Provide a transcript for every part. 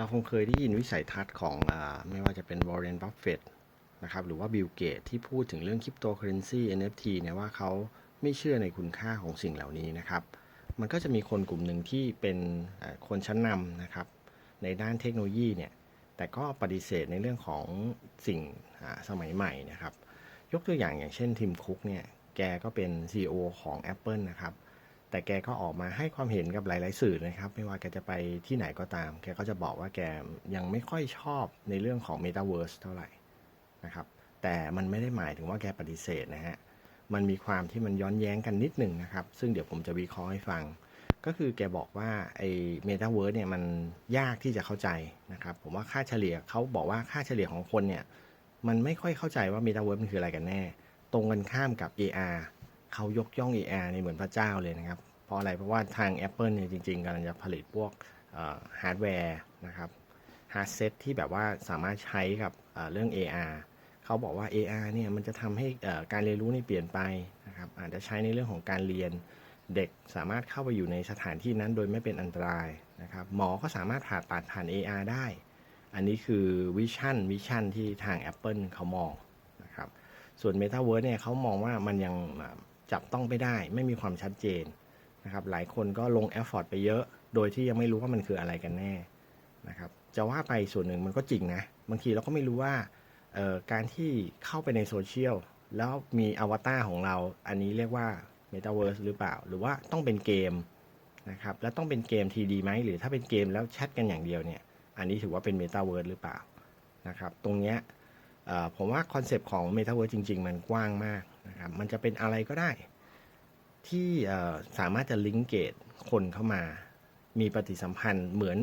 เราคงเคยได้ยินวิสัยทัศน์ของอไม่ว่าจะเป็นวอร์เรนบัฟเฟตนะครับหรือว่าบิลเกตที่พูดถึงเรื่องคริปโตเคอเรนซี NFT เนี่ยว่าเขาไม่เชื่อในคุณค่าของสิ่งเหล่านี้นะครับ มันก็จะมีคนกลุ่มหนึ่งที่เป็นคนชั้นนำนะครับ ในด้านเทคโนโลยีเนี่ยแต่ก็ปฏิเสธในเรื่องของสิ่งสมัยใหม่นะครับ ยกตัวอย่างอย่างเช่นทีมคุกเนี่ยแกก็เป็น CEO ของ Apple นะครับ แต่แกก็ออกมาให้ความเห็นกับหลาย ๆ สื่อนะครับ ไม่ว่าแกจะไปที่ไหนก็ตาม แกก็จะบอกว่าแกยังไม่ค่อยชอบในเรื่องของ Metaverse เท่าไหร่นะครับ แต่มันไม่ได้หมายถึงว่าแกปฏิเสธนะฮะ มันมีความที่มันย้อนแย้งกันนิดหนึ่งนะครับ ซึ่งเดี๋ยวผมจะวิเคราะห์ให้ฟัง ก็คือแกบอกว่าไอ้เมตาเวิร์สเนี่ยมันยากที่จะเข้าใจนะครับ ผมว่าค่าเฉลี่ยเขาบอกว่าค่าเฉลี่ยของคนเนี่ยมันไม่ค่อยเข้าใจว่าเมตาเวิร์สมันคืออะไรกันแน่ ตรงกันข้ามกับ AR เขายกย่อง AR ในเหมือนพระเจ้าเลยนะครับ เพราะอะไรเพราะว่าทาง Apple เนี่ยจริงๆกำลังจะผลิตพวกฮาร์ดแวร์นะครับฮาร์ดเซตที่แบบว่าสามารถใช้กับเอ่อเรื่อง AR เขาบอกว่า AR เนี่ยมันจะทำให้การเรียนรู้นี่เปลี่ยนไปนะครับอาจจะใช้ในเรื่องของการเรียนเด็กสามารถเข้าไปอยู่ในสถานที่นั้นโดยไม่เป็นอันตรายนะครับหมอก็สามารถผ่าตัดผ่าน AR ได้ อันนี้คือวิชั่นวิชั่นที่ทาง Apple เขามองนะครับส่วน Metaverse เนี่ยเขามองว่ามันยัง จับต้องไม่ได้ ไม่มีความชัดเจนนะครับหลายคนก็ลง effort ไปเยอะ โดยที่ยังไม่รู้ว่ามันคืออะไรกันแน่นะครับจะว่าไปส่วนหนึ่งมันก็จริงนะ บางทีเราก็ไม่รู้ว่าการที่เข้าไปในโซเชียลแล้วมีอวตารของเราอันนี้เรียกว่า Metaverse หรือเปล่า หรือว่าต้องเป็นเกมนะครับแล้วต้องเป็นเกมทีดีไหมหรือถ้าเป็นเกมแล้วแชทกันอย่างเดียวเนี่ยอันนี้ถือว่าเป็น Metaverse หรือเปล่านะครับตรงเนี้ยผมว่าคอนเซปต์ของ Metaverse จริง ๆ มันกว้างมาก นะครับมันจะเป็นอะไรก็ได้ ที่สามารถจะลิงเกตคนเข้ามา มีปฏิสัมพันธ์เหมือน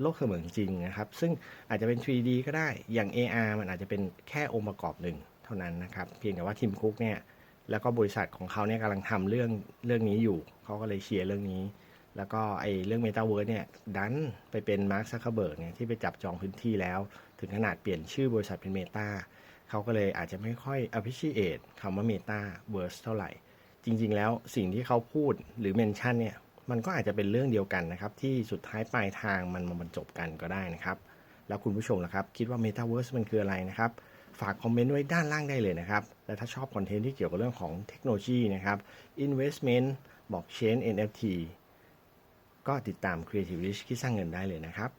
โลกเสมือนจริงนะครับ ซึ่งอาจจะเป็น 3D ก็ได้อย่าง AR มันอาจจะเป็นแค่องค์ประกอบหนึ่งเท่านั้นนะครับ เพียงแต่ว่าทีมคุกเนี่ยแล้วก็บริษัทของเขาเนี่ยกำลังทำเรื่องเรื่องนี้อยู่เขาก็เลยเชียร์เรื่องนี้ แล้วก็ไอ้เรื่อง Metaverse เนี่ยดันไปเป็นมาร์คซักเคร์เบิร์กเนี่ยที่ไปจับจองพื้นที่แล้ว ถึงขนาดเปลี่ยนชื่อบริษัทเป็น Meta เขาก็เลยอาจจะไม่ค่อย appreciate คำว่า Metaverse เท่าไหร่ จริงๆ แล้วสิ่งที่เขาพูดหรือ mention เนี่ย มันก็อาจจะเป็นเรื่องเดียวกันนะครับ ที่สุดท้ายปลายทางมันมาบรรจบกันก็ได้นะครับ แล้วคุณผู้ชมล่ะครับ คิดว่า Metaverse มันคืออะไรนะครับ ฝากคอมเมนต์ไว้ด้านล่างได้เลยนะครับ และถ้าชอบคอนเทนต์ที่เกี่ยวกับเรื่องของเทคโนโลยีนะครับ investment blockchain NFT ก็ติดตาม Creative Rich ที่สร้างเงินได้เลยนะครับ